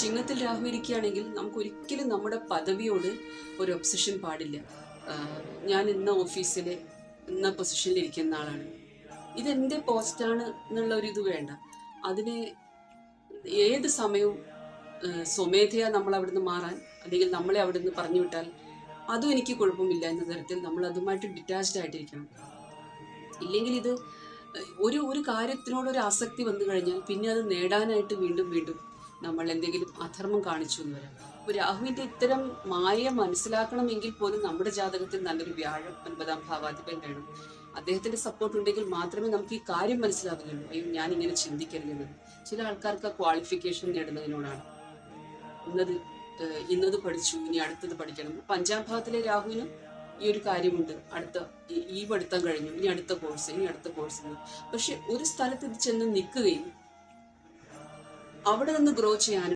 ചിങ്ങത്തിൽ രാഹു ഇരിക്കുകയാണെങ്കിൽ നമുക്ക് ഒരിക്കലും നമ്മുടെ പദവിയോട് ഒരു ഒബ്സഷൻ പാടില്ല. ഞാൻ ഇന്ന ഓഫീസിൽ ഇന്ന പൊസിഷനിൽ ഇരിക്കുന്ന ആളാണ്. ഇതെന്റെ പോസ്റ്റാണ് എന്നുള്ള ഒരു ഇത് വേണ്ട. അതിനെ ഏത് സമയവും സ്വമേധയാ നമ്മൾ അവിടുന്ന് മാറാൻ അല്ലെങ്കിൽ നമ്മളെ അവിടുന്ന് പറഞ്ഞു വിട്ടാൽ അതും എനിക്ക് കുഴപ്പമില്ല എന്ന തരത്തിൽ നമ്മൾ അതുമായിട്ട് ഡിറ്റാച്ച്ഡ് ആയിട്ടിരിക്കണം. ഇല്ലെങ്കിൽ ഇത് ഒരു ഒരു കാര്യത്തിനോടൊരു ആസക്തി വന്നു കഴിഞ്ഞാൽ പിന്നെ അത് നേടാനായിട്ട് വീണ്ടും വീണ്ടും നമ്മൾ എന്തെങ്കിലും അധർമ്മം കാണിച്ചു എന്ന് വരാം അപ്പോൾ രാഹുവിന്റെ ഇത്തരം മായ മനസ്സിലാക്കണമെങ്കിൽ പോലും നമ്മുടെ ജാതകത്തിൽ നല്ലൊരു വ്യാഴം ഒൻപതാം ഭാവാധിപൻ വേണം. അദ്ദേഹത്തിന്റെ സപ്പോർട്ട് ഉണ്ടെങ്കിൽ മാത്രമേ നമുക്ക് ഈ കാര്യം മനസ്സിലാവുകയുള്ളൂ. അയ്യോ ഞാൻ ഇങ്ങനെ ചിന്തിക്കരുതെന്ന് ചില ആൾക്കാർക്ക് ക്വാളിഫിക്കേഷൻ നേടുന്നതിനോടാണ്. ഇന്നത് ഇന്നത് പഠിച്ചു ഇനി അടുത്തത് പഠിക്കണം. അപ്പൊ അഞ്ചാം ഭാഗത്തിലെ രാഹുവിന് ഈ ഒരു കാര്യമുണ്ട്. അടുത്ത ഈ- പഠിത്തം കഴിഞ്ഞു ഇനി അടുത്ത കോഴ്സ് ഇനി അടുത്ത കോഴ്സ് പക്ഷെ ഒരു സ്ഥലത്ത് ഇത് ചെന്ന് നിൽക്കുകയും അവിടെ നിന്ന് ഗ്രോ ചെയ്യാൻ